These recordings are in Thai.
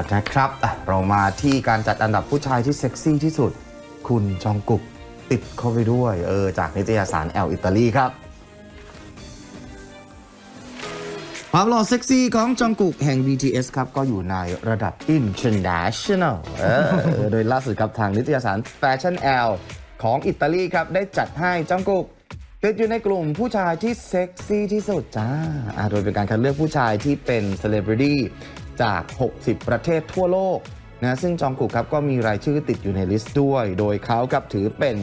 ล้วนะครับเรามาที่การจัดอันดับผู้ชายที่เซ็กซี่ที่สุด คุณจองกุกติดเข้าไปด้วยเออจากนิตยสารแอลอิตาลีครับความหล่อเซ็กซี่ของจองกุกแห่ง BTS ครับ ก็อยู่ในระดับ international โดยล่าสุดครับทางนิตยสาร Fashion L ของอิตาลีครับ ได้จัดให้จองกุกติดอยู่ในกลุ่มผู้ชายที่เซ็กซี่ที่สุดจ้าอ่าโดยเป็นการคัดเลือกผู้ชายที่เป็นเซเลบริตี้ จาก 60 ประเทศทั่วโลกนะซึ่งจองกุกครับก็มีรายชื่อติดอยู่ในลิสต์ด้วย โดยเขาครับถือเป็น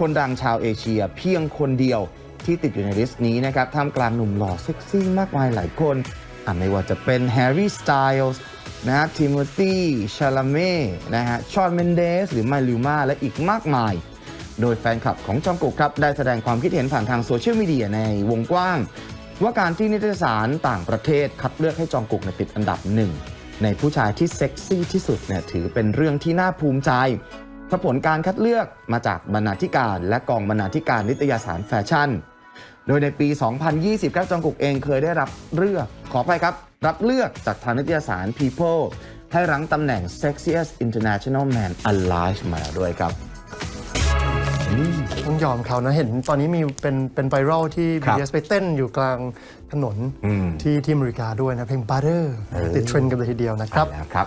คนดังชาวเอเชียเพียงคนเดียวที่ติดอยู่ในลิสต์นี้นะครับท่ามกลางหนุ่มหล่อเซ็กซี่มากมายหลายคนไม่ว่าจะเป็นแฮร์รี่สไตล์นะฮะทิโมธีชาลาเม่นะฮะชอนเมนเดส หรือไมลิวมาและอีกมากมาย โดยแฟนคลับของจองกุกครับ ได้แสดงความคิดเห็นผ่านทางโซเชียลมีเดียในวงกว้าง ว่าการที่นิตยสารต่างประเทศคัดเลือกให้จองกุกในติดอันดับหนึ่งในผู้ชายที่เซ็กซี่ที่สุดเนี่ยถือเป็นเรื่องที่น่าภูมิใจเพราะผลการคัดเลือกมาจากบรรณาธิการ และกองบรรณาธิการนิตยสารแฟชั่น โดยในปี 2020 ครับจองกุกเองเคยได้รับเลือกขอไปครับ รับเลือกจากทางนิตยสาร People ให้รั้งตำแหน่ง Sexiest International Man Alive มาแล้วด้วยครับ ต้องยอมเขานะ เห็นตอนนี้มีเป็นเป็นไวรัลที่ครับ BTS ไปเต้นอยู่กลางถนนอืมที่ที่อเมริกาด้วยนะ เพลง Butter ติดเทรนด์กันเลยทีเดียวนะครับแล้วครับ